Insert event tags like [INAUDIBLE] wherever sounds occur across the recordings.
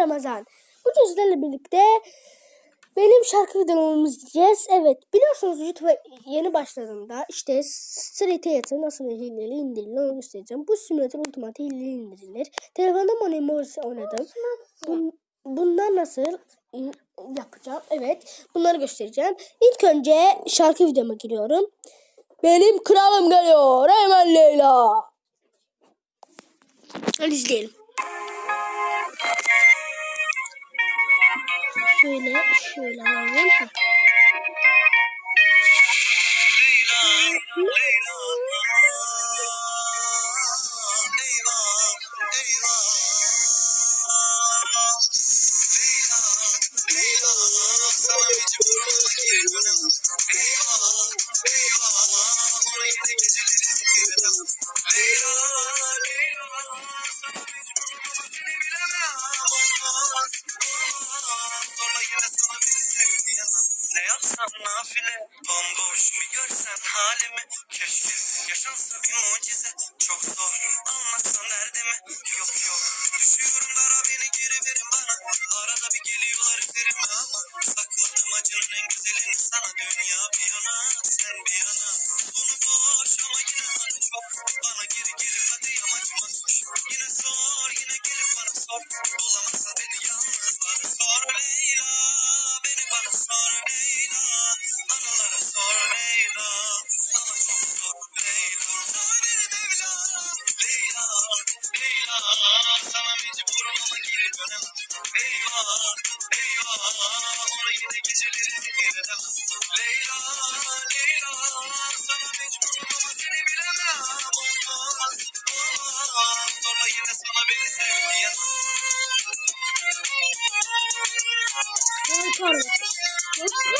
Ramazan. Bugün sizlerle birlikte benim şarkı videomu izleyeceğiz. Evet biliyorsunuz YouTube'a yeni başladığımda işte Street nasıl hileli indirilir onu göstereceğim. Bu simülatör ultimate hileli indirilir. Telefonda Money Morse oynadım. Bun, bunlar nasıl yapacağım? Evet bunları göstereceğim. İlk önce şarkı videoma giriyorum. Benim kralım geliyor. Hemen Leyla. Hadi izleyelim. Şöyle şöyle alalım. Heh. Ne yapsam nafile? Bomboş bir görsen halimi. Keşke yaşansa bir mucize. Çok zor anlatsan derdimi. Yok yok. Düşüyorum dara beni geri verin bana. Arada bir geliyorlar üzerime ama. Sakladım acının en güzelini sana Dünya bir yana sen bir yana. Sonu boş ama yine adı çok. Bana geri geri hadi koş Yine sor yine gelip bana sor. Bulamazsan Sana mecburum ama geri dönemem Eyvah Eyvah Ona yine geceleri edemem Leyla Leyla Sana mecburum ama seni bilemem. Olmaz Olmaz. Sonra yine sana beni sev diyemem Ay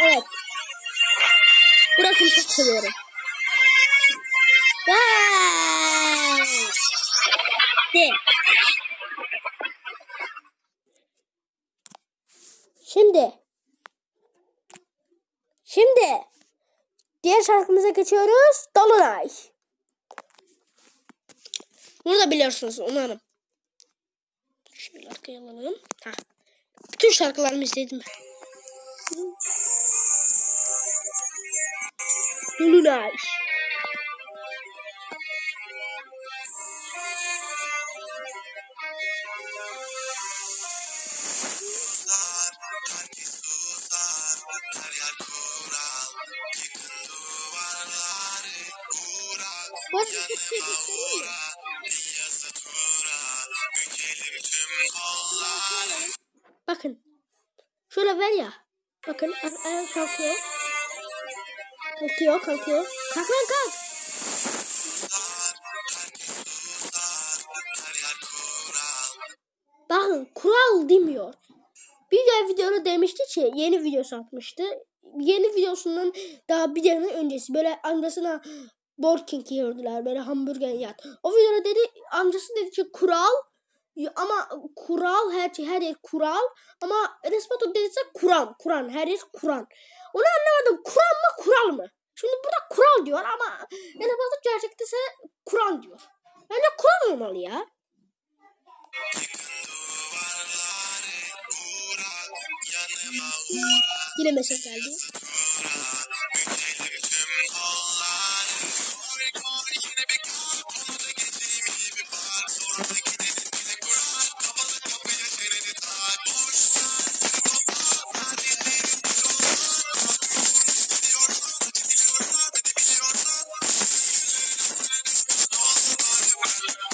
Evet. Burasını çok seviyorum. Vay! De. Şimdi. Şimdi. Diğer şarkımıza geçiyoruz. Dolunay. Bunu da biliyorsunuz umarım. Şöyle arkaya alalım. Ha. Bütün şarkılarımı izledim. Dolunay. Bu arada bir şey mi? Bakın. Şöyle ver ya. Bakın ayağa kalkıyor. Kalkıyor kalkıyor. Kalk lan kalk. Bakın kural demiyor. Bir de videoda demişti ki yeni videosu atmıştı. Yeni videosunun daha bir tane öncesi böyle amcasına Burger King yiyordular böyle hamburger yat. O videoda dedi amcası dedi ki kural ama kural her şey her yer kural ama Respato dediyse Kur'an Kur'an her yer Kur'an. Onu anlamadım Kur'an mı kural mı? Şimdi burada kural diyor ama Respato gerçekte ise Kur'an diyor. Bence Kur'an olmalı ya. Yine mesaj geldi. Thank [LAUGHS] you.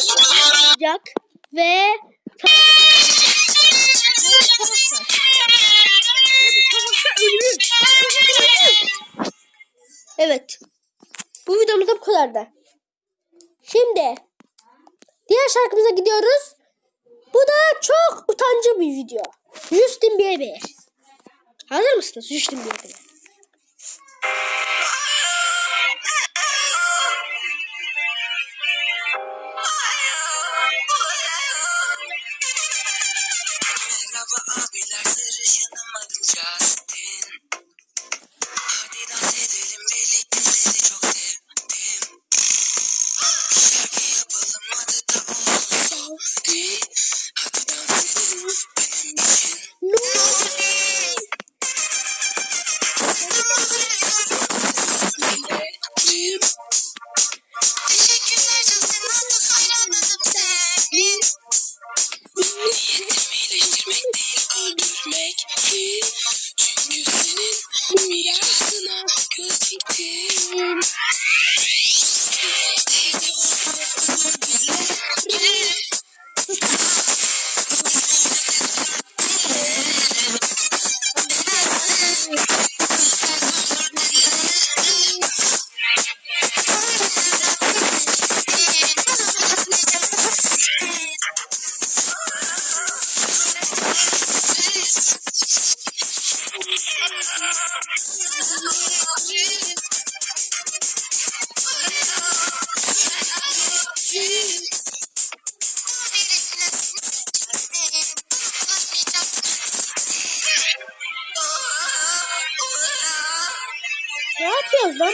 sobalara olacak ve. Evet. Bu videomuz da bu kadardı. Şimdi diğer şarkımıza gidiyoruz. Bu da çok utancı bir video. Justin Bieber. Hazır mısınız Justin Bieber'e? Merhaba abiler sarışınım adım Ne yapıyoruz lan?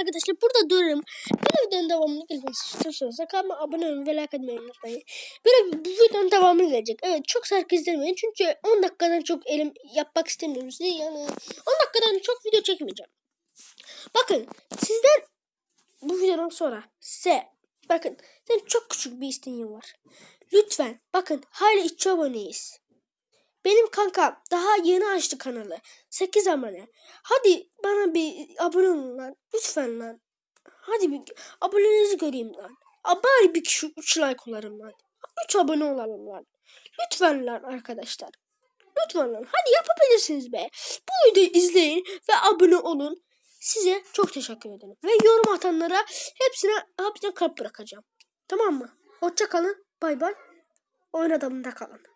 Arkadaşlar burada dururum. Böyle videonun devamını gelmesi istiyorsanız kanalıma abone olun ve like etmeyi unutmayın. Böyle bu videonun devamı gelecek. Evet çok şarkı izlemeyin çünkü 10 dakikadan çok elim yapmak istemiyoruz. Yani 10 dakikadan çok video çekmeyeceğim. Bakın sizler bu videodan sonra size bakın sizin çok küçük bir isteğim var. Lütfen bakın hala 2 aboneyiz. Benim kankam daha yeni açtı kanalı. 8 abone. Hadi bana bir abone olun lan. Lütfen lan. Hadi bir abonenizi göreyim lan. Bari bir kişi 3 like olalım lan. 3 abone olalım lan. Lütfen lan arkadaşlar. Lütfen lan. Hadi yapabilirsiniz be. Bu videoyu izleyin ve abone olun. Size çok teşekkür ederim. Ve yorum atanlara hepsine hepsine kalp bırakacağım. Tamam mı? Hoşça. Bay bay. Oyun adamında kalın.